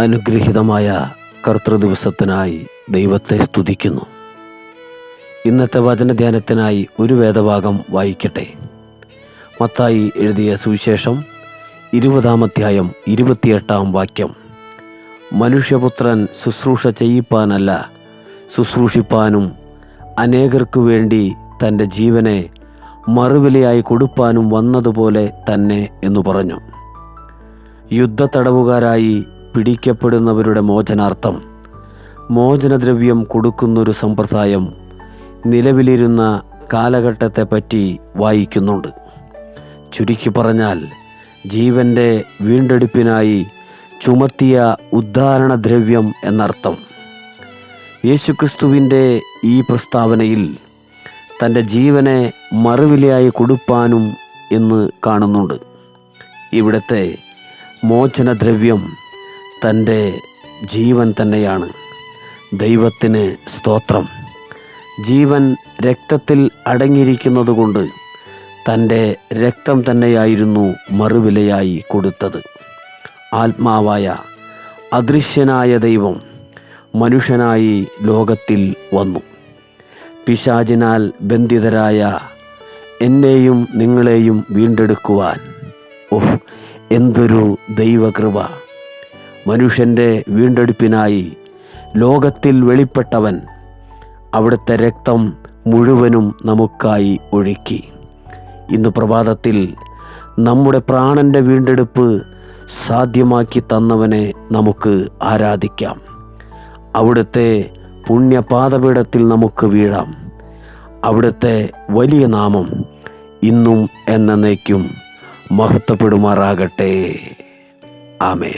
അനുഗ്രഹീതമായ കർത്തൃദിവസത്തിനായി ദൈവത്തെ സ്തുതിക്കുന്നു. ഇന്നത്തെ വചനധ്യാനത്തിനായി ഒരു വേദഭാഗം വായിക്കട്ടെ. മത്തായി എഴുതിയ സുവിശേഷം ഇരുപതാം അധ്യായം ഇരുപത്തിയെട്ടാം വാക്യം. മനുഷ്യപുത്രൻ ശുശ്രൂഷ ചെയ്യിപ്പാനല്ല ശുശ്രൂഷിപ്പാനും അനേകർക്കു വേണ്ടി തന്റെ ജീവനെ മറുവിലയായി കൊടുപ്പാനും വന്നതുപോലെ തന്നെ എന്നു പറഞ്ഞു. യുദ്ധത്തടവുകാരായി പിടിക്കപ്പെടുന്നവരുടെ മോചനാർത്ഥം. മോചനദ്രവ്യം കൊടുക്കുന്നൊരു സമ്പ്രദായം നിലവിലിരുന്ന കാലഘട്ടത്തെപ്പറ്റി വായിക്കുന്നുണ്ട്. ചുരുക്കി പറഞ്ഞാൽ ജീവന്റെ വീണ്ടെടുപ്പിനായി ചുമത്തിയ ഉദ്ധാരണദ്രവ്യം എന്നർത്ഥം. യേശുക്രിസ്തുവിന്റെ ഈ പ്രസ്താവനയിൽ തന്റെ ജീവനെ മറുവിലയായി കൊടുപ്പാനും എന്ന് കാണുന്നുണ്ട്. ഇവിടുത്തെ മോചനദ്രവ്യം തന്റെ ജീവൻ തന്നെയാണ്. ദൈവത്തിന് സ്തോത്രം. ജീവൻ രക്തത്തിൽ അടങ്ങിയിരിക്കുന്നതുകൊണ്ട് തന്റെ രക്തം തന്നെയായിരുന്നു മറുവിലയായി കൊടുത്തത്. ആത്മാവായ അദൃശ്യനായ ദൈവം മനുഷ്യനായി ലോകത്തിൽ വന്നു. പിശാചിനാൽ ബന്ധിതരായ എന്നെയും നിങ്ങളെയും വീണ്ടെടുക്കുവാൻ. ഓഹ് എന്തൊരു ദൈവകൃപ. മനുഷ്യന്റെ വീണ്ടെടുപ്പിനായി ലോകത്തിൽ വെളിപ്പെട്ടവൻ അവിടുത്തെ രക്തം മുഴുവനും നമുക്കായി ഒഴുക്കി. ഇന്ന് പ്രഭാതത്തിൽ നമ്മുടെ പ്രാണന്റെ വീണ്ടെടുപ്പ് സാധ്യമാക്കി തന്നവനെ നമുക്ക് ആരാധിക്കാം. അവിടുത്തെ പുണ്യപാദപീഠത്തിൽ നമുക്ക് വീഴാം. അവിടുത്തെ വലിയ നാമം ഇന്നും എന്നേക്കും മഹത്വപ്പെടുമാറാകട്ടെ. ആമേ